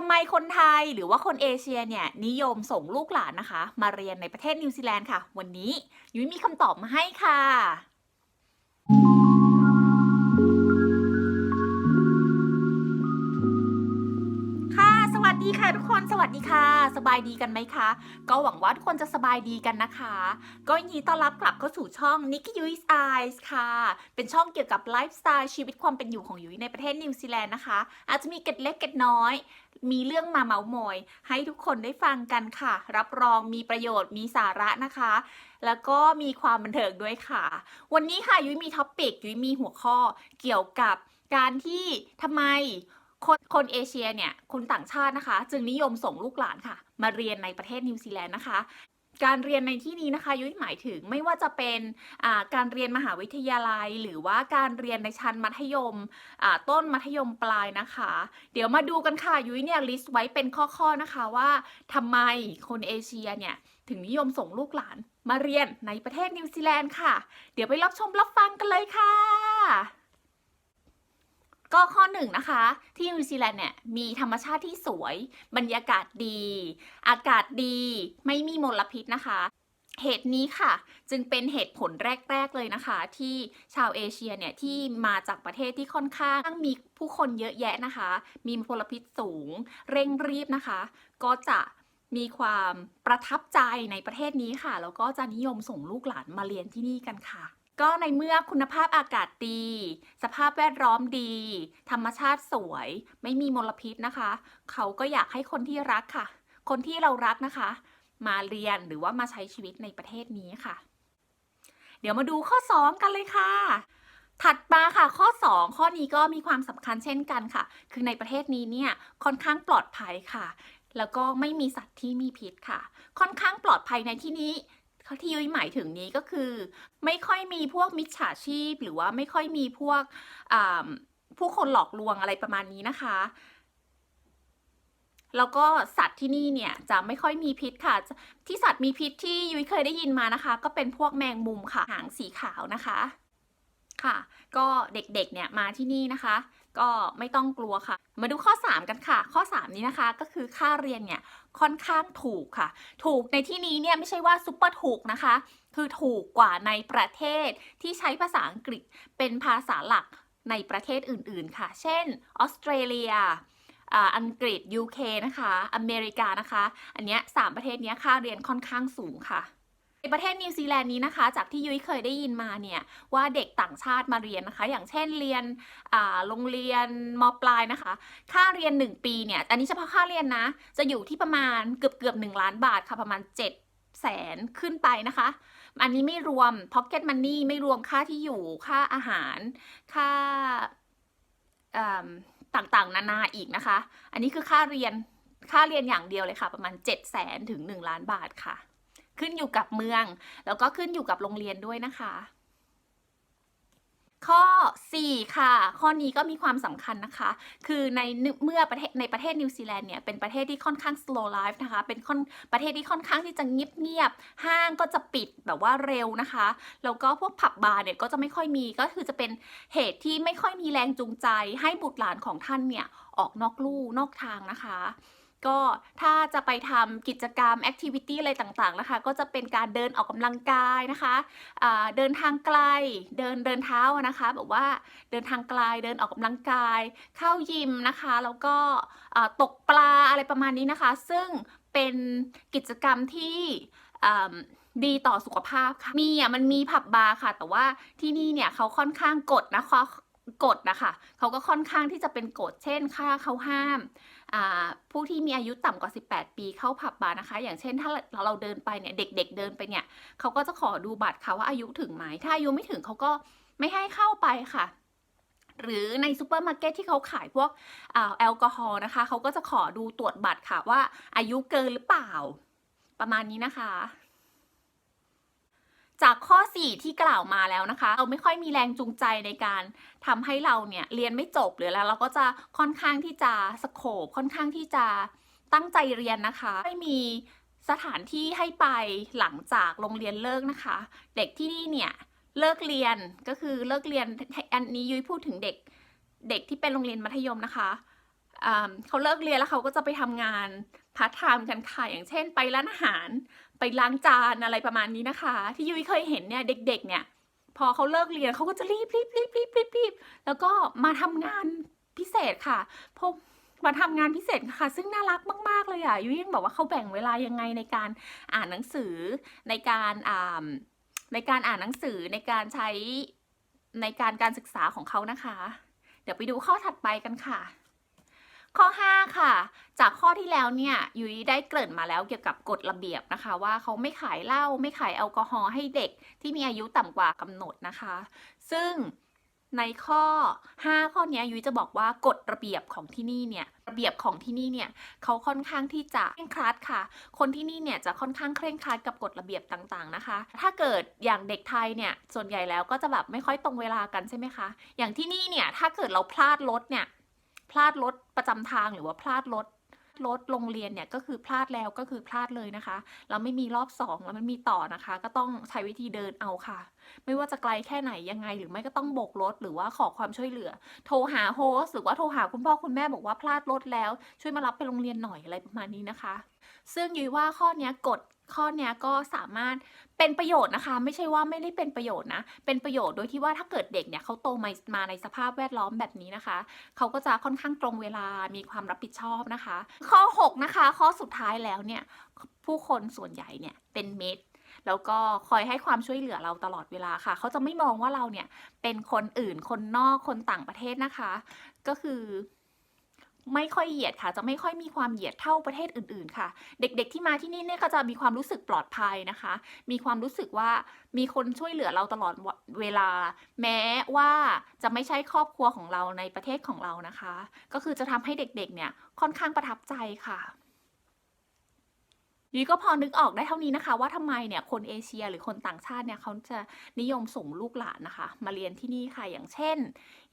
ทำไมคนไทยหรือว่าคนเอเชียเนี่ยนิยมส่งลูกหลานนะคะ มาเรียนในประเทศนิวซีแลนด์ค่ะ วันนี้ยุ้ยมีคำตอบมาให้ค่ะ ดีค่ะทุกคนสวัสดีค่ะ สบายดีกันไหมคะ ก็หวังว่าทุกคนจะสบายดีกันนะคะ ก็ยินดีต้อนรับกลับเข้าสู่ช่อง Nikki Yui's Eyes ค่ะ เป็นช่องเกี่ยวกับไลฟ์สไตล์ชีวิตความเป็นอยู่ของยุ้ยในประเทศนิวซีแลนด์นะคะ อาจจะมีเกร็ดเล็กเกร็ดน้อย มีเรื่องมาเมาส์มอย ให้ทุกคนได้ฟังกันค่ะ รับรองมีประโยชน์มีสาระนะคะ แล้วก็มีความบันเทิงด้วยค่ะ วันนี้ค่ะยุ้ยมีท็อปปิกยุ้ยมีหัวข้อเกี่ยวกับการที่ทำไม คนคนเอเชียเนี่ยคนต่างชาตินะคะ จึงนิยมส่งลูกหลานค่ะ มาเรียนในประเทศนิวซีแลนด์นะคะการเรียนในที่นี้นะคะยุ้ยหมายถึงไม่ว่าจะเป็นการเรียนมหาวิทยาลัย หรือว่าการเรียนในชั้นมัธยมต้นมัธยมปลายนะคะ เดี๋ยวมาดูกันค่ะยุ้ยเนี่ยลิสต์ไว้เป็นข้อๆนะคะว่าทำไมคนเอเชียเนี่ยถึงนิยมส่งลูกหลานมาเรียนในประเทศนิวซีแลนด์ค่ะ เดี๋ยวไปรับชมรับฟังกันเลยค่ะ ก็ข้อหนึ่งนะคะ ที่นิวซีแลนด์เนี่ยมีธรรมชาติที่สวย บรรยากาศดี อากาศดี ไม่มีมลพิษนะคะ เหตุนี้ค่ะ จึงเป็นเหตุผลแรก ๆ เลยนะคะ ที่ชาวเอเชียเนี่ยที่มาจากประเทศที่ค่อนข้างมีผู้คนเยอะแยะนะคะ มีมลพิษสูง เร่งรีบนะคะ ก็จะมีความประทับใจในประเทศนี้ค่ะ แล้วก็จะนิยมส่งลูกหลานมาเรียนที่นี่กันค่ะ ก็ในเมื่อคุณภาพอากาศดี สภาพแวดล้อมดี ธรรมชาติสวย ไม่มีมลพิษนะคะ เขาก็อยากให้คนที่รักค่ะ คนที่เรารักนะคะ มาเรียนหรือว่ามาใช้ชีวิตในประเทศนี้ค่ะ เดี๋ยวมาดูข้อ 2 กันเลยค่ะ ถัดมาค่ะข้อ 2 ข้อนี้ก็มีความสำคัญเช่นกันค่ะ คือในประเทศนี้เนี่ยค่อนข้างปลอดภัยค่ะแล้วก็ไม่มีสัตว์ที่มีพิษค่ะ ค่อนข้างปลอดภัยในที่นี้ ที่ยุ้ยหมายถึงนี้ก็คือ ไม่ค่อยมีพวกมิจฉาชีพ หรือว่าไม่ค่อยมีพวกผู้คนหลอกลวงอะไรประมาณนี้นะคะแล้วก็สัตว์ที่นี่เนี่ยจะไม่ค่อยมีพิษค่ะ ที่สัตว์มีพิษที่ยุ้ยเคยได้ยินมานะคะ ก็เป็นพวกแมงมุมค่ะหางสีขาวนะคะ ค่ะ ก็เด็กๆเนี่ยมาที่นี่นะคะ ก็ไม่ต้องกลัวค่ะ มาดูข้อ 3 กันค่ะ ข้อ 3 นี้นะคะก็คือค่าเรียนเนี่ยค่อนข้างถูกค่ะ ถูกในที่นี้เนี่ยไม่ใช่ว่าซุปเปอร์ถูกนะคะ คือถูกกว่าในประเทศที่ใช้ภาษาอังกฤษเป็นภาษาหลักในประเทศอื่นๆค่ะ เช่นออสเตรเลียอังกฤษ UK นะคะ อเมริกานะคะ อันเนี้ยสามประเทศเนี้ยค่าเรียนค่อนข้างสูงค่ะ ในประเทศนิวซีแลนด์นี้นะคะ จากที่ยุ้ยเคยได้ยินมาเนี่ยว่าเด็กต่างชาติมาเรียนนะคะ อย่างเช่นเรียนโรงเรียนมปลายนะคะ ค่าเรียน 1 ปีเนี่ยอันนี้เฉพาะค่าเรียนนะ จะอยู่ที่ประมาณเกือบเกือบ1ล้านบาทค่ะประมาณ 7 แสนขึ้นไปนะคะ อันนี้ไม่รวม Pocket Money ไม่รวมค่าที่อยู่ค่าอาหาร ค่าต่างๆ นานาอีกนะคะ อันนี้คือค่าเรียนค่าเรียนอย่างเดียวเลยค่ะ ประมาณ 7 0 0แสนถึง 1 ล้านบาทค่ะ ขึ้นอยู่กับเมือง แล้วก็ขึ้นอยู่กับโรงเรียนด้วยนะคะ ข้อ 4 ค่ะ ข้อนี้ก็มีความสำคัญนะคะ คือในเมื่อประเทศในประเทศนิวซีแลนด์เนี่ยเป็นประเทศที่ค่อนข้าง slow life นะคะ เป็นค่อนประเทศที่ค่อนข้างที่จะเงียบๆห้างก็จะปิดแบบว่าเร็วนะคะ แล้วก็พวกผับบาร์เนี่ยก็จะไม่ค่อยมีก็คือจะเป็นเหตุที่ไม่ค่อยมีแรงจูงใจ ให้บุตรหลานของท่านเนี่ยออกนอกลู่นอกทางนะคะ ก็ถ้าจะไปทำกิจกรรมแอคทิวิตี้อะไรต่างๆนะคะ ก็จะเป็นการเดินออกกำลังกายนะคะอ่าเดินทางไกล เดินเดินเท้านะคะ แบบว่าเดินทางไกล เดินออกกำลังกาย เข้ายิมนะคะ แล้วก็ตกปลาอะไรประมาณนี้นะคะ ซึ่งเป็นกิจกรรมที่ดีต่อสุขภาพค่ะ มีอะมันมีผับบาร์ค่ะ แต่ว่าที่นี่เนี่ยเขาค่อนข้างกฎนะคะกฎนะคะ เขาก็ค่อนข้างที่จะเป็นกฎ เช่น ค่าเขาห้าม ผู้ที่มีอายุต่ำกว่า 18 ปีเข้าผับบาร์นะคะ อย่างเช่นถ้าเราเราเดินไปเนี่ยเด็กๆเดินไปเนี่ยเขาก็จะขอดูบัตรค่ะว่าอายุถึงไหมถ้าอายุไม่ถึงเขาก็ไม่ให้เข้าไปค่ะ หรือในซูเปอร์มาร์เก็ตที่เขาขายพวกอแอลกอฮอล์นะคะเขาก็จะขอดูตรวจบัตรค่ะว่าอายุเกินหรือเปล่า ประมาณนี้นะคะ จากข้อ 4 ที่กล่าวมาแล้วนะคะ เราไม่ค่อยมีแรงจูงใจในการทำให้เราเนี่ยเรียนไม่จบหรือแล้วเราก็จะค่อนข้างที่จะสโคบค่อนข้างที่จะตั้งใจเรียนนะคะไม่มีสถานที่ให้ไปหลังจากโรงเรียนเลิกนะคะ เด็กที่นี่เนี่ยเลิกเรียนก็คือเลิกเรียนอันนี้ยุ้ยพูดถึงเด็กเด็กที่เป็นโรงเรียนมัธยมนะคะ เขาเลิกเรียนแล้วเขาก็จะไปทำงานพาร์ทไทม์กันค่ะ อย่างเช่น ไปร้านอาหาร ไปล้างจานอะไรประมาณนี้นะคะ ที่ยุ้ยเคยเห็นเนี่ยเด็ก ๆ เนี่ย พอเขาเลิกเรียนเขาก็จะรีบรีบรีบรีบรีบรีบแล้วก็มาทำงานพิเศษค่ะพบมาทำงานพิเศษค่ะ ซึ่งน่ารักมาก ๆ เลยอะยุ้ยยังบอกว่าเขาแบ่งเวลายังไงในการอ่านหนังสือในการอ่าในการอ่านหนังสือในการใช้ในการการศึกษาของเขานะคะ เดี๋ยวไปดูข้อถัดไปกันค่ะ ข้อ 5 ค่ะ จากข้อที่แล้วเนี่ยยุ้ยได้เกริ่นมาแล้วเกี่ยวกับกฎระเบียบนะคะ ว่าเขาไม่ขายเหล้าไม่ขายแอลกอฮอล์ให้เด็กที่มีอายุต่ำกว่ากำหนดนะคะ ซึ่งในข้อ 5 ข้อนี้ยยุ้ยจะบอกว่ากฎระเบียบของที่นี่เนี่ยระเบียบของที่นี่เนี่ยเขาค่อนข้างที่จะเคร่งครัดค่ะ คนที่นี่เนี่ยจะค่อนข้างเคร่งครัดกับกฎระเบียบต่างๆนะคะ ถ้าเกิดอย่างเด็กไทยเนี่ยส่วนใหญ่แล้วก็จะแบบไม่ค่อยตรงเวลากันใช่ไหมคะ อย่างที่นี่เนี่ยถ้าเกิดเราพลาดรถเนี่ย พลาดรถประจำทางหรือว่าพลาดรถรถโรงเรียนเนี่ยก็คือพลาดแล้วก็คือพลาดเลยนะคะเราไม่มีรอบสองแล้วมันมีต่อนะคะ ก็ต้องใช้วิธีเดินเอาค่ะ ไม่ว่าจะไกลแค่ไหนยังไง หรือไม่ก็ต้องโบกรถหรือว่าขอความช่วยเหลือ โทรหาโฮสหรือว่าโทรหาคุณพ่อคุณแม่บอกว่าพลาดรถแล้วช่วยมารับไปโรงเรียนหน่อยอะไรประมาณนี้นะคะ ซึ่งยุ้ยว่าข้อนี้กฎข้อนี้ก็สามารถเป็นประโยชน์นะคะ ไม่ใช่ว่าไม่ได้เป็นประโยชน์นะ เป็นประโยชน์โดยที่ว่าถ้าเกิดเด็กเนี่ยเขาโตมามาในสภาพแวดล้อมแบบนี้นะคะ เขาก็จะค่อนข้างตรงเวลามีความรับผิดชอบนะคะ ข้อ 6 นะคะ ข้อสุดท้ายแล้วเนี่ย ผู้คนส่วนใหญ่เนี่ยเป็นมิตรแล้วก็คอยให้ความช่วยเหลือเราตลอดเวลาค่ะ เขาจะไม่มองว่าเราเนี่ยเป็นคนอื่นคนนอกคนต่างประเทศนะคะ ก็คือ ไม่ค่อยเหยียดค่ะ จะไม่ค่อยมีความเหยียดเท่าประเทศอื่น ๆ ค่ะ เด็กๆที่มาที่นี่เนี่ยก็จะมีความรู้สึกปลอดภัยนะคะ มีความรู้สึกว่ามีคนช่วยเหลือเราตลอดเวลา แม้ว่าจะไม่ใช่ครอบครัวของเราในประเทศของเรานะคะ ก็คือจะทำให้เด็กๆ เนี่ยค่อนข้างประทับใจค่ะยุ้ยก็พอนึกออกได้เท่านี้นะคะ ว่าทำไมเนี่ยคนเอเชียหรือคนต่างชาติเนี่ยเขาจะนิยมส่งลูกหลานนะคะ มาเรียนที่นี่ค่ะอย่างเช่น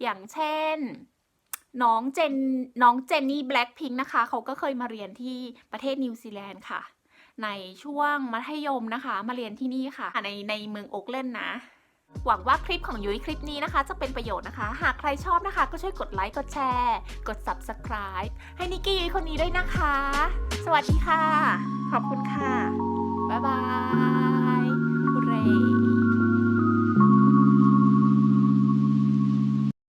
อย่างเช่น น้องเจนน้องเจนนี่แบล็คพิงค์นะคะเขาก็เคยมาเรียนที่ประเทศนิวซีแลนด์ค่ะ ในช่วงมัธยมนะคะ มาเรียนที่นี่ค่ะ ในในเมืองโอ๊กแลนด์นะหวังว่าคลิปของยุ้ยคลิปนี้นะคะ จะเป็นประโยชน์นะคะ หากใครชอบนะคะ ก็ช่วยกดไลค์กดแชร์ กด subscribe ให้นิกกี้ยุ้ยคนนี้ด้วยนะคะ สวัสดีค่ะ ขอบคุณค่ะ บ๊ายบายฮูเร่